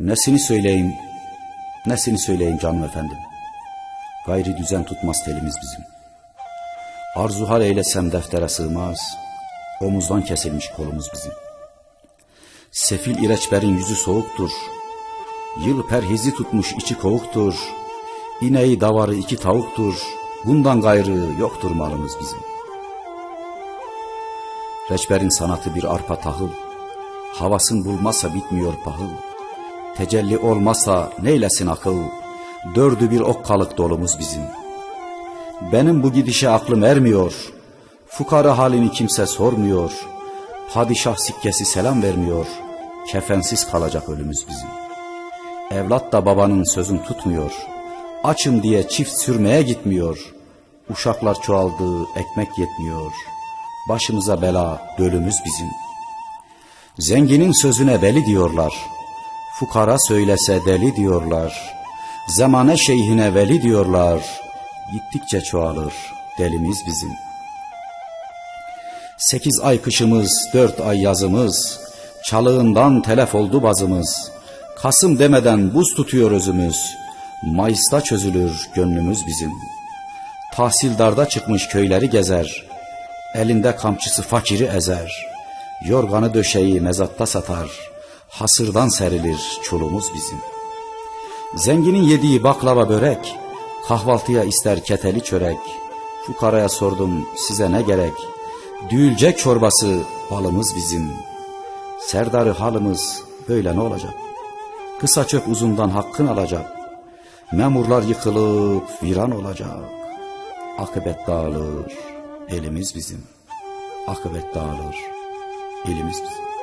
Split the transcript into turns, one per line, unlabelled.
Nesini söyleyeyim, nesini söyleyeyim canım efendim. Gayri düzen tutmaz telimiz bizim. Arzuhal eylesem deftere sığmaz, omuzdan kesilmiş kolumuz bizim. Sefil ireçberin yüzü soğuktur, yıl perhizi tutmuş içi kovuktur, ineği davarı iki tavuktur, bundan gayrı yoktur malımız bizim. Reçberin sanatı bir arpa tahıl, havasın bulmazsa bitmiyor pahıl. Tecelli olmazsa neylesin akıl, dördü bir okkalık dolumuz bizim. Benim bu gidişe aklım ermiyor, fukara halini kimse sormuyor. Padişah sikkesi selam vermiyor, kefensiz kalacak ölümüz bizim. Evlat da babanın sözün tutmuyor, açım diye çift sürmeye gitmiyor. Uşaklar çoğaldı, ekmek yetmiyor. Başımıza bela, dölümüz bizim. Zenginin sözüne veli diyorlar. Fukara söylese deli diyorlar. Zamane şeyhine veli diyorlar. Gittikçe çoğalır delimiz bizim. Sekiz ay kışımız, dört ay yazımız. Çalığından telef oldu bazımız. Kasım demeden buz tutuyor özümüz. Mayıs'ta çözülür gönlümüz bizim. Tahsildarda çıkmış köyleri gezer. Elinde kamçısı fakiri ezer. Yorganı döşeği mezatta satar. Hasırdan serilir çulumuz bizim. Zenginin yediği baklava börek, kahvaltıya ister keteli çörek. Fukaraya sordum size ne gerek? Düğülecek çorbası balımız bizim. Serdarı halımız böyle ne olacak? Kısa çöp uzundan hakkın alacak. Memurlar yıkılıp viran olacak. Akıbet dağılır, elimiz bizim. Akıbet dağılır, elimiz bizim.